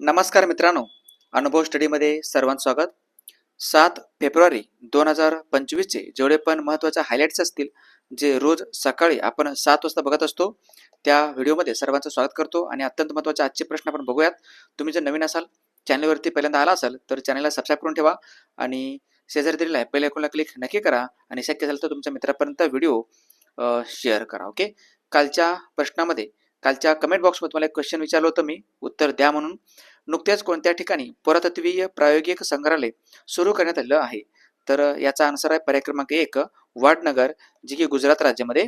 नमस्कार मित्रांनो अनुभव स्टडीमध्ये सर्वांचं स्वागत. सात फेब्रुवारी दोन हजार पंचवीसचे जेवढे पण महत्त्वाचे हायलाईट्स असतील जे रोज सकाळी आपण सात वाजता बघत असतो त्या व्हिडिओमध्ये सर्वांचं स्वागत करतो आणि अत्यंत महत्त्वाचे आजचे प्रश्न आपण बघूयात. तुम्ही जर नवीन असाल चॅनलवरती पहिल्यांदा आला असाल तर चॅनलला सबस्क्राईब करून ठेवा आणि शेजारी दिलेला आहे पहिल्या कोणाला क्लिक नक्की करा आणि शक्य झालं तर तुमच्या मित्रापर्यंत व्हिडिओ शेअर करा ओके कालच्या प्रश्नामध्ये कालच्या कमेंट बॉक्समध्ये तुम्हाला एक क्वेश्चन विचारलं होतं मी उत्तर द्या म्हणून. नुकत्याच कोणत्या ठिकाणी पुरातत्वीय प्रायोगिक संग्रहालय सुरू करण्यात आलं आहे? तर याचा आन्सर आहे पर्याय क्रमांक एक वाडनगर जे की गुजरात राज्यामध्ये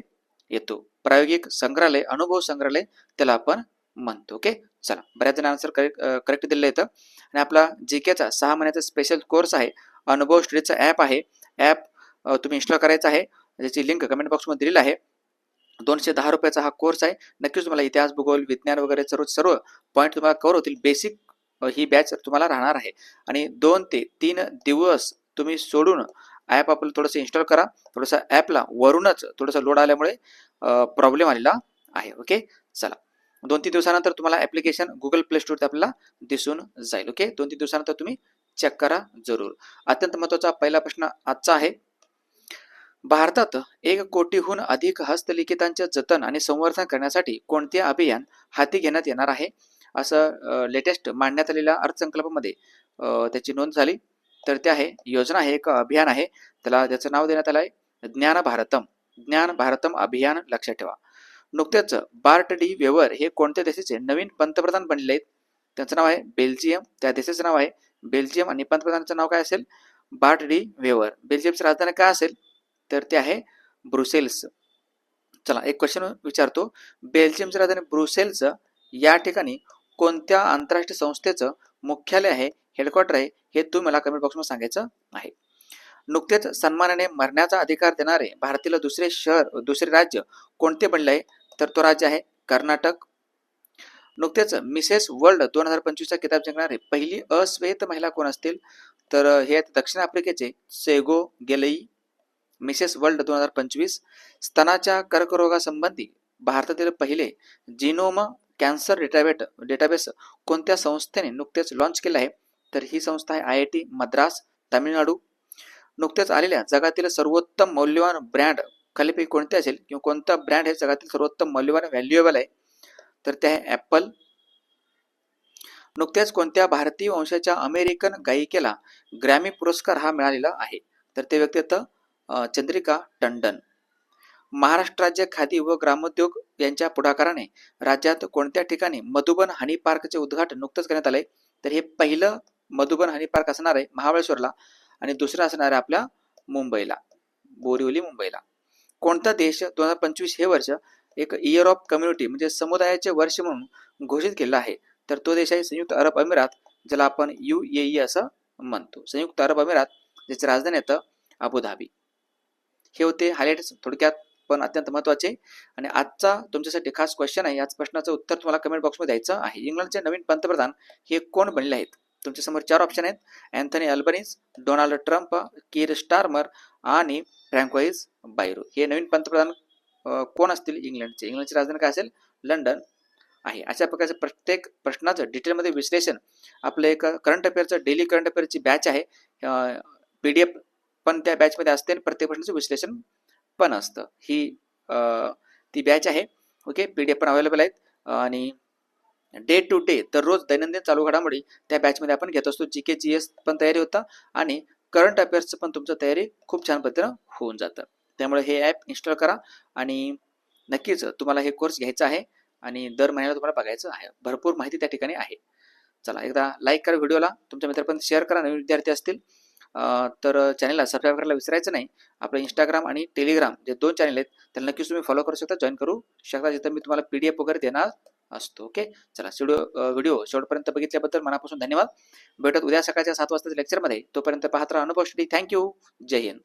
येतो. प्रायोगिक संग्रहालय अनुभव संग्रहालय त्याला आपण म्हणतो. ओके? चला बऱ्याच जण आन्सर करेक्ट करेक्ट दिलेलं येतं आणि आपला जी केचा सहा महिन्याचा स्पेशल कोर्स आहे. अनुभव स्टडीचा ॲप आहे. ॲप तुम्ही इन्स्टॉल करायचा आहे. ज्याची लिंक कमेंट बॉक्समध्ये दिलेली आहे. दोनशे दहा रुपयाचा हा कोर्स आहे. नक्कीच तुम्हाला इतिहास भूगोल विज्ञान वगैरे सर्व सर्व पॉईंट तुम्हाला कव्हर होतील. बेसिक ही बॅच तुम्हाला राहणार आहे. आणि दोन ते तीन दिवस तुम्ही सोडून ॲप आपलं थोडंसं इन्स्टॉल करा. थोडंसं ॲपला वरूनच थोडंसं लोड आल्यामुळे प्रॉब्लेम आलेला आहे. ओके चला. दोन तीन दिवसानंतर तुम्हाला ॲप्लिकेशन गुगल प्ले स्टोरवर आपल्याला दिसून जाईल. ओके दोन तीन दिवसानंतर तुम्ही चेक करा जरूर. अत्यंत महत्त्वाचा पहिला प्रश्न आजचा आहे. भारतात एक कोटीहून अधिक हस्तलिखितांचे जतन आणि संवर्धन करण्यासाठी कोणते अभियान हाती घेण्यात येणार आहे? असं लेटेस्ट मांडण्यात आलेल्या अर्थसंकल्पामध्ये त्याची नोंद झाली. तर ते आहे योजना आहे एक अभियान आहे. त्याला त्याचं नाव देण्यात आलं आहे ज्ञान भारतम. ज्ञान भारतम अभियान लक्षात ठेवा. नुकतेच बार्ट डी वेवर हे कोणत्या देशाचे नवीन पंतप्रधान बनले आहेत त्यांचं नाव आहे बेल्जियम. त्या देशाचं नाव आहे बेल्जियम. आणि पंतप्रधानाचं नाव काय असेल? बार्ट डी वेवर. बेल्जियमची राजधानी काय असेल? तर ते आहे ब्रुसेल्स. चला एक क्वेश्चन विचारतो. बेल्जियमची राजधानी ब्रुसेल्स या ठिकाणी कोणत्या आंतरराष्ट्रीय संस्थेचं मुख्यालय आहे हेडक्वार्टर आहे हे तुम्ही मला कमेंट बॉक्समध्ये सांगायचं आहे. नुकतेच सन्मानाने मरण्याचा अधिकार देणारे भारतातील दुसरे शहर दुसरे राज्य कोणते बनले आहे? तर तो राज्य आहे कर्नाटक. नुकतेच मिसेस वर्ल्ड दोन हजार पंचवीसचा किताब जिंकणारे पहिली अस्वेत महिला कोण असतील? तर हे आहेत दक्षिण आफ्रिकेचे सेगो गेलई मिसेस वर्ल्ड दोन हजार पंचवीस. स्तनाच्या कर्करोगासंबंधी भारतातील पहिले जिनोम कॅन्सर डेटाबेट डेटाबेस कोणत्या संस्थेने नुकतेच लॉन्च केलं आहे? तर ही संस्था आहे I I T Madras Tamil Nadu. नुकतेच आलेल्या जगातील सर्वोत्तम मौल्यवान ब्रँड खालीपैकी कोणते असेल किंवा कोणता ब्रँड हे जगातील सर्वोत्तम मौल्यवान व्हॅल्युएबल आहे? तर ते आहे ॲपल नुकत्याच कोणत्या भारतीय वंशाच्या अमेरिकन गायिकेला ग्रॅमी पुरस्कार हा मिळालेला आहे. तर ते व्यक्ती आता चंद्रिका टंडन. महाराष्ट्र राज्य खादी व ग्रामोद्योग यांच्या पुढाकाराने राज्यात कोणत्या ठिकाणी मधुबन हनी पार्कचे उद्घाटन नुकतंच करण्यात आलंय? तर हे पहिलं मधुबन हनी पार्क असणार आहे महाबळेश्वरला आणि दुसरं असणार आहे आपल्या मुंबईला बोरिवली मुंबईला. कोणता देश दोन हजार पंचवीस हे वर्ष एक इयर ऑफ कम्युनिटी म्हणजे समुदायाचे वर्ष म्हणून घोषित केलं आहे? तर तो देश आहे संयुक्त अरब अमिरात ज्याला आपण यू ए असं म्हणतो. संयुक्त अरब अमिरात ज्याची राजधानी येतं अबुधाबी. हे होते हायलाईट्स थोडक्यात. पण अत्यंत महत्त्वाचे. आणि आजचा तुमच्यासाठी खास क्वेश्चन आहे. याच प्रश्नाचं उत्तर तुम्हाला कमेंट बॉक्समध्ये द्यायचं आहे. इंग्लंडचे नवीन पंतप्रधान हे कोण बनले आहेत? तुमच्यासमोर चार ऑप्शन आहेत. Anthony Albanese Donald Trump Keir Starmer आणि फ्रँकोइज बायरू हे नवीन पंतप्रधान कोण असतील इंग्लंडचे? इंग्लंडची राजधानी काय असेल? लंडन आहे. अशा प्रकारचे प्रत्येक प्रश्नाचं डिटेलमध्ये विश्लेषण आपलं एक करंट अफेअरचं डेली करंट अफेअरची बॅच आहे. पी डी एफ पण त्या बॅचमध्ये असते आणि प्रत्येक प्रश्नाचं विश्लेषण पण असतं. ही ती बॅच आहे. ओके पी डी एफ पण अवेलेबल आहेत. आणि डे टू डे दररोज दैनंदिन चालू घडामोडी त्या बॅचमध्ये आपण घेत असतो. जी के जी एस पण तयारी होता. आणि करंट अफेअर्सचं पण तुमचं तयारी खूप छान पद्धतीनं होऊन जातं. त्यामुळे हे ॲप इन्स्टॉल करा. आणि नक्कीच तुम्हाला हे कोर्स घ्यायचा आहे. आणि दर महिन्याला तुम्हाला बघायचं आहे. भरपूर माहिती त्या ठिकाणी आहे. चला एकदा लाईक करा व्हिडिओला तुमच्या मित्रांपर्यंत शेअर करा. नवीन विद्यार्थी असतील तर चॅनलला सबस्क्राईब करायला विसरायचं नाही. आपलं इंस्टाग्राम आणि टेलिग्राम जे दोन चॅनल आहेत त्याला नक्कीच तुम्ही फॉलो करू शकता. जॉईन करू शकता. जिथं मी तुम्हाला पी डी एफ वगैरे देणार असतो. ओके चला व्हिडिओ व्हिडिओ शेवटपर्यंत बघितल्याबद्दल मनापासून धन्यवाद. भेटत उद्या सकाळच्या सात वाजताच्या लेक्चरमध्ये तोपर्यंत पाहत राहा अनुभव स्टडी थँक्यू जय हिंद.